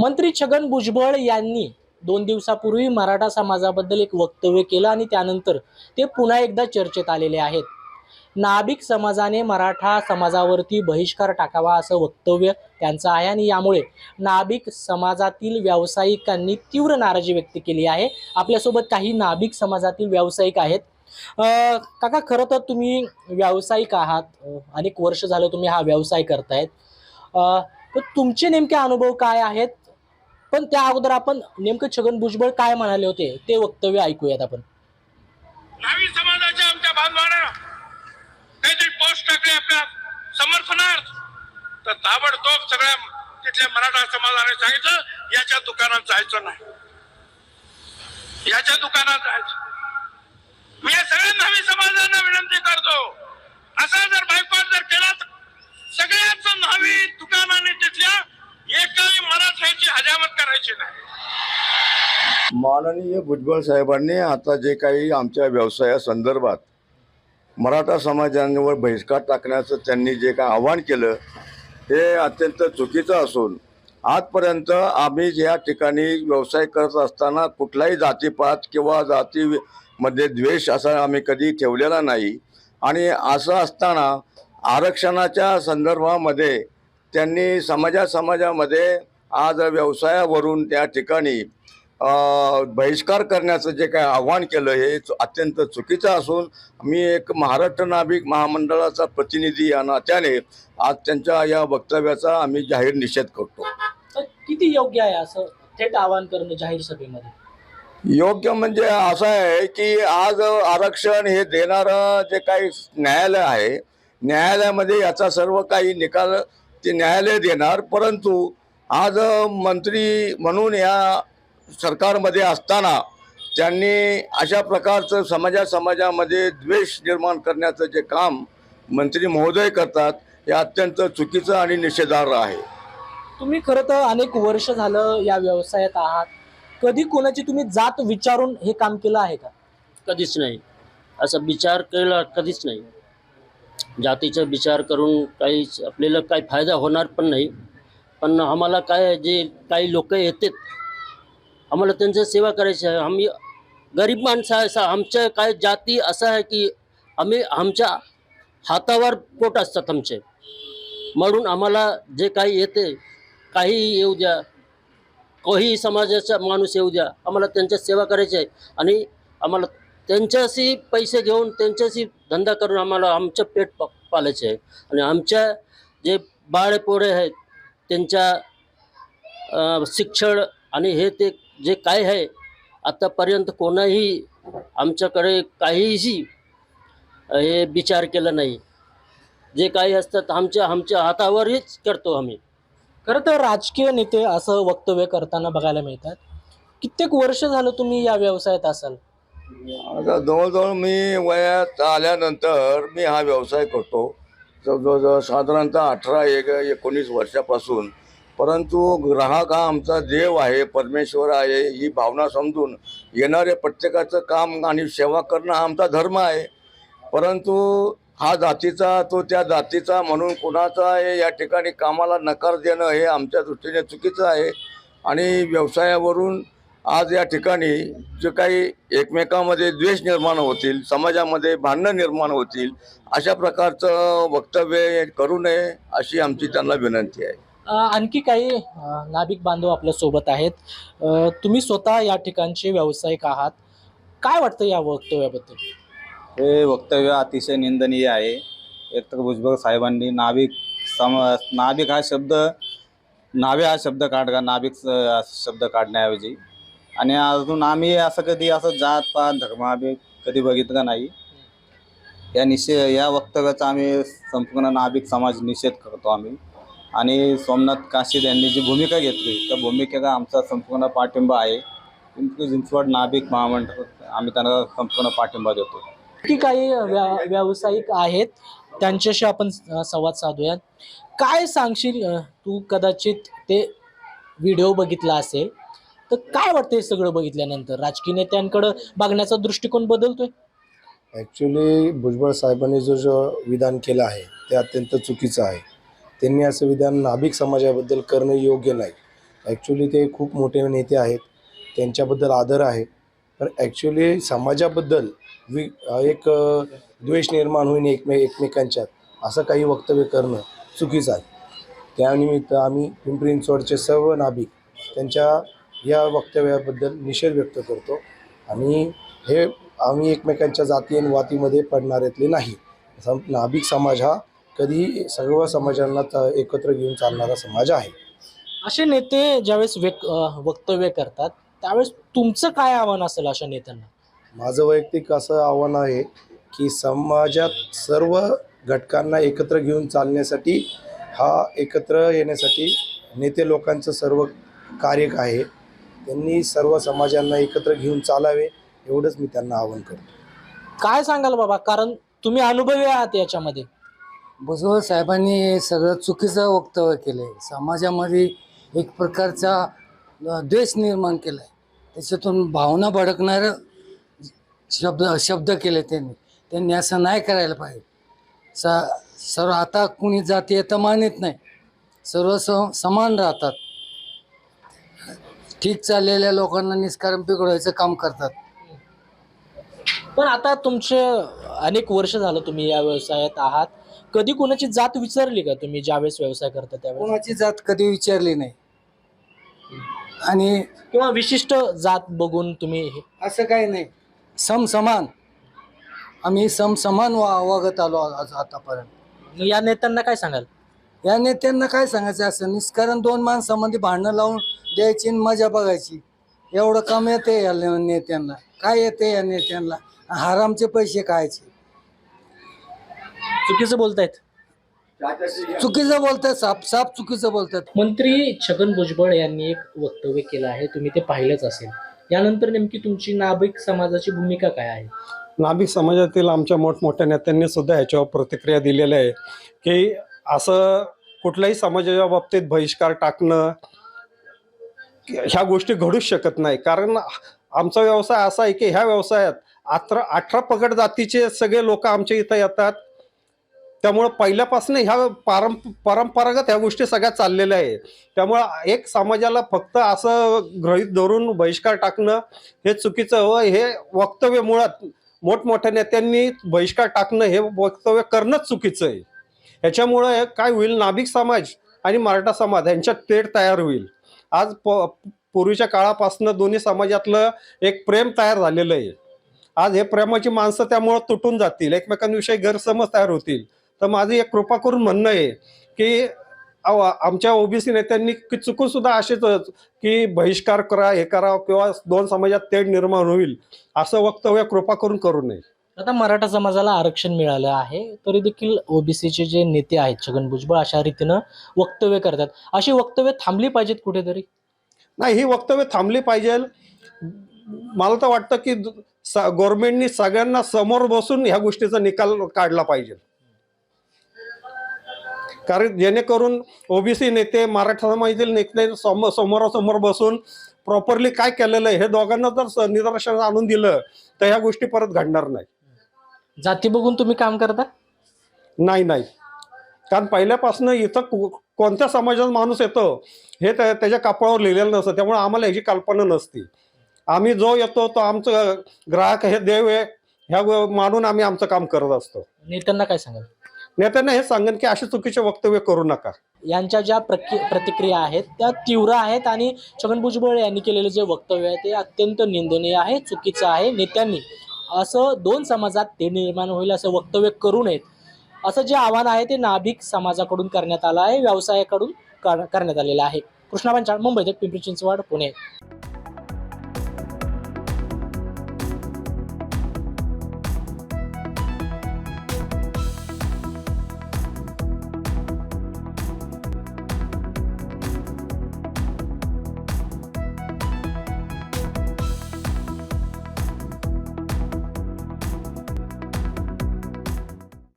मंत्री छगन भुजबळ यांनी दोन दिवसापूर्वी मराठा समाजाबद्दल एक वक्तव्य केलं आणि त्यानंतर ते पुन्हा एकदा चर्चेत आलेले आहेत. नाभिक समाजाने मराठा समाजावरती बहिष्कार टाकावा असं वक्तव्य त्यांचं आहे आणि यामुळे नाभिक समाजातील व्यावसायिकांनी तीव्र नाराजी व्यक्त केली आहे. आपल्यासोबत काही नाभिक समाजातील व्यावसायिक आहेत. काका खरं तर तुम्ही व्यावसायिक आहात. अनेक वर्ष झालं तुम्ही हा व्यवसाय करतायत. तर तुमचे नेमके अनुभव काय आहेत? पण त्या अगोदर आपण नेमकं छगन भुजबळ काय म्हणाले होते ते वक्तव्य ऐकूयात आपण. नावी समाजाच्या आमच्या बांधवानं काहीतरी पोस्ट टाकले आपल्या समर्थनार्थ. तर ताबडतोब सगळ्या तिथल्या मराठा समाजाने सांगितलं याच्या दुकानात जायचं नाही. याच्या दुकानात जायचं. मी या सगळ्या नावी समाजांना विनंती करतो असा जर बायकॉट जर केला तर सगळ्याच नावी दुकानाने तिथल्या एकाही मराठ्याची हजामत करायची नाही माननीय भुजबळ साहेबांनी आता जे काही आमच्या व्यवसायासंदर्भात मराठा समाजांवर बहिष्कार टाकण्याचं त्यांनी जे काही आव्हान केलं हे अत्यंत चुकीचं असून आजपर्यंत आम्ही या ठिकाणी व्यवसाय करत असताना कुठलाही जातीपात किंवा जाती मध्ये द्वेष असा आम्ही कधी ठेवलेला नाही. आणि असं असताना आरक्षणाच्या संदर्भामध्ये त्यांनी समाजा समाजामध्ये आज व्यवसायावरून त्या ठिकाणी बहिष्कार करण्याचं जे काय आव्हान केलं हे अत्यंत चुकीचं असून मी एक महाराष्ट्र नाभिक महामंडळाचा प्रतिनिधी या नात्याने आज त्यांच्या या वक्तव्याचा आम्ही जाहीर निषेध करतो. किती योग्य आहे असं थेट आवाहन करणं जाहीर सभेमध्ये? योग्य म्हणजे असं आहे की आज आरक्षण हे देणारं जे काही न्यायालय आहे न्यायालयामध्ये याचा सर्व काही निकाल ते न्यायालय देणार परंतु आज मंत्री म्हणून या सरकारमध्ये असताना त्यांनी अशा प्रकारचं समाजा समाजामध्ये द्वेष निर्माण करण्याचं जे काम मंत्री महोदय करतात हे अत्यंत चुकीचं आणि निषेधार्ह आहे. तुम्ही खरं तर अनेक वर्ष झालं या व्यवसायात आहात. कधी कोणाची तुम्ही जात विचारून हे काम केलं आहे का? कधीच नाही. असा विचार केला कधीच नाही. जातीचा विचार करून काही आपल्याला काही फायदा होणार पण नाही. पण आम्हाला काय जे काही लोक येतात आम्हाला त्यांच्या सेवा करायची आहे. आम्ही गरीब माणसं आहे आमच्या काय जाती असं आहे की आम्ही आमच्या हातावर पोट असतात आमचे. म्हणून आम्हाला जे काही येते काही येऊ द्या. काही समाजाचा माणूस येऊ द्या. आम्हाला त्यांच्या सेवा करायची आहे. आणि आम्हाला त्यांच्याशी पैसे घेऊन त्यांच्याशी धंदा करून आम्हाला आमचं पेट पा पालायचं आहे. आणि आमच्या जे बाळे पोरे आहेत त्यांच्या शिक्षण आणि हे ते जे काय आहे आतापर्यंत कोणाही आमच्याकडे काहीही हे विचार केला नाही. जे काही असतात आमच्या आमच्या हातावरच करतो आम्ही. खरं तर राजकीय नेते असं वक्तव्य करताना बघायला मिळतात. कित्येक वर्ष झालं तुम्ही या व्यवसायात असाल? आता जवळजवळ मी वयात आल्यानंतर मी हा व्यवसाय करतो. जवळजवळ साधारणतः अठरा एक एकोणीस वर्षापासून परंतु ग्राहक हा आमचा देव आहे परमेश्वर आहे ही भावना समजून येणारे प्रत्येकाचं काम आणि सेवा करणं हा आमचा धर्म आहे. परंतु हा जातीचा तो त्या जातीचा म्हणून कुणाचा आहे या ठिकाणी कामाला नकार देणं हे आमच्या दृष्टीने चुकीचं आहे. आणि व्यवसायावरून आज या ठिकाणी जे काही एकमेकामध्ये द्वेष निर्माण होतील समाजामध्ये भांडणं निर्माण होतील अशा प्रकारचं वक्तव्य करू नये अशी आमची त्यांना विनंती आहे. आणखी काही नाभिक बांधव आपल्यासोबत आहेत. तुम्ही स्वतः या ठिकाणचे व्यावसायिक आहात. काय वाटतं या वक्तव्याबद्दल? हे वक्तव्य अतिशय निंदनीय आहे. एक तर भुजबळ साहेबांनी नाभिक सम नाभिक हा शब्द नावे हा शब्द काढ नाभिक शब्द काढण्याऐवजी. आणि अजून आम्ही असं कधी असं जात पात धर्म आम्ही कधी बघितलं नाही. या निषे या वक्तव्याचा आम्ही संपूर्ण नाभिक समाज निषेध करतो आम्ही. आणि सोमनाथ काशीद यांनी जी भूमिका घेतली त्या भूमिकेचा आमचा संपूर्ण पाठिंबा आहे. पिंपरी चिंचवड नाभिक महामंडळ आम्ही त्यांना संपूर्ण पाठिंबा देतो. की काही व्या व्यावसायिक आहेत त्यांच्याशी आपण संवाद साधूयात. काय सांगशील तू कदाचित ते व्हिडिओ बघितला असेल तर काय वाटतं हे सगळं बघितल्यानंतर? राजकीय नेत्यांकडं बघण्याचा दृष्टिकोन बदलतोय? ॲक्च्युली भुजबळ साहेबांनी जो जो विधान केलं आहे ते अत्यंत चुकीचं आहे. त्यांनी असं विधान नाभिक समाजाबद्दल करणं योग्य नाही. ॲक्च्युली ते खूप मोठे नेते आहेत. त्यांच्याबद्दल आदर आहे. पण ॲक्च्युली समाजाबद्दल वि एक द्वेष निर्माण होईन एकमे एकमेकांच्यात असं काही वक्तव्य करणं चुकीचं आहे. त्यानिमित्त आम्ही पिंपरी चिंचवडचे सर्व नाभिक त्यांच्या या वक्तव्याबद्दल निषेध व्यक्त करतो. आणि हे आम्ही एकमेकांच्या जाती आणि वातीमध्ये पडणाऱ्यातले नाही. सम नाभिक समाज हा कधीही सर्व समाजांना एकत्र घेऊन चालणारा समाज आहे. असे नेते ज्यावेळेस वक्तव्य करतात त्यावेळेस तुमचं काय आव्हान असेल अशा नेत्यांना? माझं वैयक्तिक असं आव्हान आहे की समाजात सर्व घटकांना एकत्र घेऊन चालण्यासाठी हा एकत्र येण्यासाठी नेते लोकांचं सर्व कार्य आहे. त्यांनी सर्व समाजांना एकत्र घेऊन चालावे एवढंच मी त्यांना आवाहन करतो. काय सांगाल बाबा? कारण तुम्ही अनुभवी आहात याच्यामध्ये. भुजबळ साहेबांनी हे सगळं चुकीचं वक्तव्य केलं आहे समाजामध्ये एक प्रकारचा द्वेष निर्माण केला आहे त्याच्यातून भावना भडकणारं शब्द शब्द केले त्यांनी. त्यांनी असं नाही करायला पाहिजे. स सर्व आता कुणी जाती तर मानित नाही. सर्व स समान राहतात. ठीक चाललेल्या लोकांना निष्कारण पिकडवायचं काम करतात. पण आता तुमचे अनेक वर्ष झालं तुम्ही या व्यवसायात आहात. कधी कोणाची जात विचारली का तुम्ही ज्यावेळेस व्यवसाय करता त्यावेळेस? कोणाची जात कधी विचारली नाही. आणि किंवा विशिष्ट जात बघून तुम्ही हे- असं काही नाही. समसमान. आम्ही समसमान वा वागत आलो आज आतापर्यंत. मग या नेत्यांना काय सांगाल? या नेत्यांना काय सांगायचं असं? निष्कारण दोन माणसामध्ये भांडणं लावून द्यायची आणि मजा बघायची. एवढं काम येते या नेत्यांना. काय येते या नेत्यांना? हरामचे पैसे खायचे. चुकीचं बोलतायत. चुकीचं बोलतात साप साप चुकीचं बोलतात मंत्री छगन भुजबळ यांनी एक वक्तव्य केलं आहे तुम्ही ते पाहिलंच असेल. यानंतर नेमकी तुमची नाभिक समाजाची भूमिका काय आहे? नाभिक समाजातील आमच्या मोठमोठ्या नेत्यांनी सुद्धा ह्याच्यावर प्रतिक्रिया दिलेल्या आहे की असं कुठल्याही समाजाच्या बाबतीत बहिष्कार टाकणं ह्या गोष्टी घडूच शकत नाही. कारण आमचा व्यवसाय असा आहे की ह्या व्यवसायात अठरा अठरा पगड जातीचे सगळे लोक आमच्या इथं येतात. त्यामुळं पहिल्यापासून ह्या पारं परंपरागत ह्या गोष्टी सगळ्या चाललेल्या आहे. त्यामुळं एक समाजाला फक्त असं गृहीत धरून बहिष्कार टाकणं हे चुकीचं व हे वक्तव्य मुळात मोठमोठ्या नेत्यांनी बहिष्कार टाकणं हे वक्तव्य करणंच चुकीचं आहे. ह्याच्यामुळं काय होईल? नाभिक समाज आणि मराठा समाज यांच्यात तेढ तयार होईल. आज प पूर्वीच्या काळापासून दोन्ही समाजातलं एक प्रेम तयार झालेलं आहे. आज हे प्रेमाची माणसं त्यामुळं तुटून जातील एकमेकांविषयी गैरसमज तयार होतील. तर माझं एक कृपा करून म्हणणं आहे की आमच्या ओबीसी नेत्यांनी की चुकून सुद्धा असेच की बहिष्कार करा हे करा किंवा दोन समाजात तेढ निर्माण होईल असं वक्तव्य कृपा करून करू नये. आता मराठा समाजाला आरक्षण मिळालं आहे तरी देखील ओबीसीचे जे नेते आहेत छगन भुजबळ अशा रीतीनं वक्तव्य करतात. अशी वक्तव्य थांबली पाहिजेत कुठेतरी? नाही ही वक्तव्य थांबली पाहिजे. मला तर वाटतं की गव्हर्नमेंटनी सगळ्यांना समोर बसून ह्या गोष्टीचा निकाल काढला पाहिजे. कारण जेणेकरून ओबीसी नेते मराठा समाजातील नेते सम समोरासमोर बसून प्रॉपरली काय केलेलं आहे हे दोघांना जर स- निदर्शनास आणून दिलं तर ह्या गोष्टी परत घडणार नाही. जाती बघून तुम्ही काम करता? नाही नाही. कारण पहिल्यापासून इथं कोणत्या समाजाचा माणूस येतो हे त्या- त्याच्या कापडावर लिहिलेलं नसतं त्यामुळे आम्हाला ह्याची कल्पना नसती. आम्ही जो येतो तो आमचं ग्राहक हे देव आहे ह्या मानून आम्ही आमचं काम करत असतो. नेत्यांना काय सांगाल? नेत्यांना हे सांगेन की असे चुकीचे वक्तव्य करू नका. यांच्या ज्या प्रतिक्रिया आहेत त्या तीव्र आहेत आणि छगन भुजबळ यांनी केलेलं जे वक्तव्य आहे ते अत्यंत निंदनीय आहे चुकीचं आहे. नेत्यांनी असं दोन समाजात ते निर्माण होईल असं वक्तव्य करू नयेत. असं जे आव्हान आहे ते नाभिक समाजाकडून करण्यात आलं आहे व्यवसायाकडून कर- करण्यात आलेलं आहे. कृष्णा पंचाळ मुंबई पिंपरी चिंचवड पुणे.